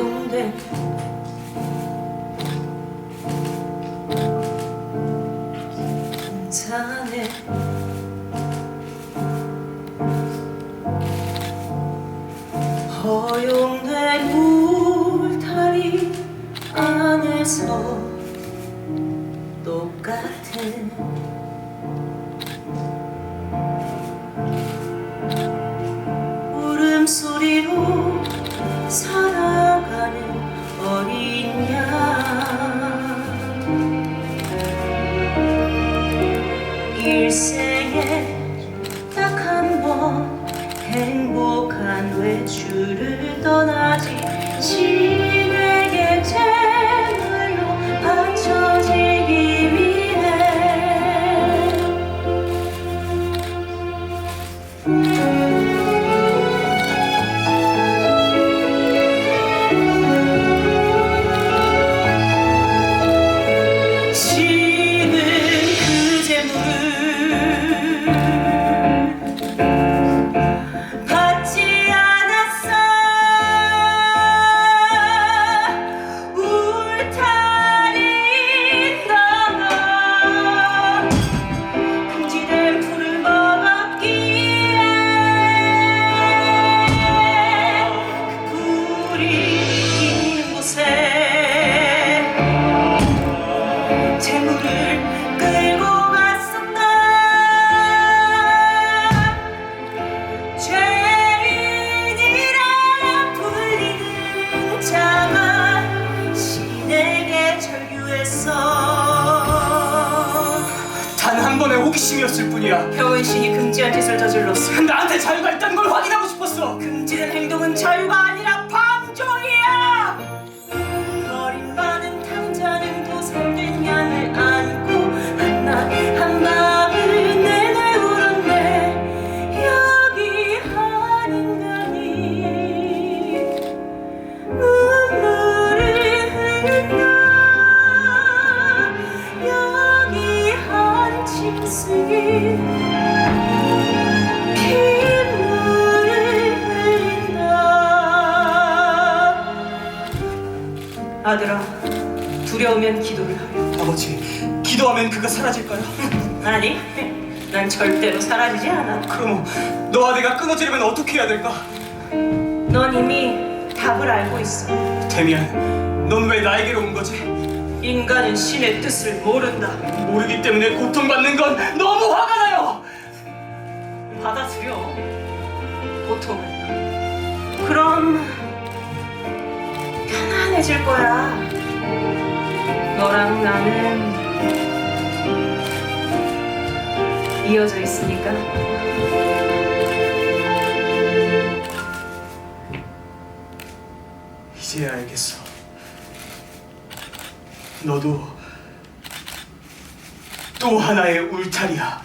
허용된 산에 허용된 울타리 안에서 똑같은 울음소리로 살 일생에 딱 한 번 행복한 외출을 떠나지. 신에게 제물로 바쳐지기 위해 호기심이었을 뿐이야. 효은신이 금지한 짓을 저질렀어 나한테 자유가 있다는 걸 확인하고 싶었어. 금지된 행동은 자유가 아니라 아들아 두려우면 기도를 하렴 아버지, 기도하면 그가 사라질까요? 아니 난 절대로 사라지지 않아 그럼 너와 내가 끊어지려면 어떻게 해야 될까? 넌 이미 답을 알고 있어 데미안, 넌 왜 나에게로 온 거지? 인간은 신의 뜻을 모른다. 모르기 때문에 고통받는 건 너무 화가 나요. 받아들여. 고통을. 그럼 편안해질 거야. 너랑 나는 이어져 있으니까. 이제야 알겠어. 너도 또 하나의 울타리야.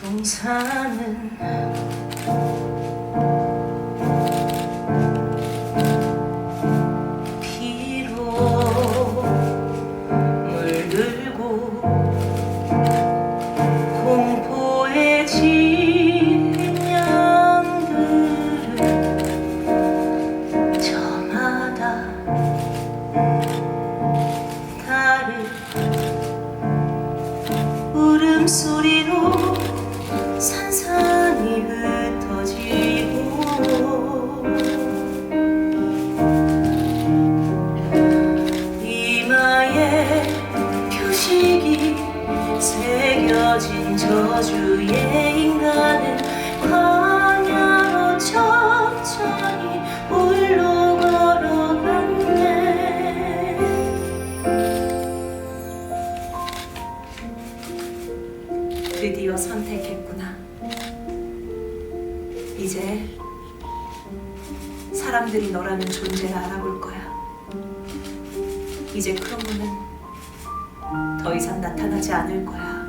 동산은 새겨진 저주의 인간은 광야로 천천히 홀로 걸어갔네 드디어 선택했구나. 이제 사람들이 너라는 존재를 알아볼 거야. 이제 크로모는 더 이상 나타나지 않을 거야.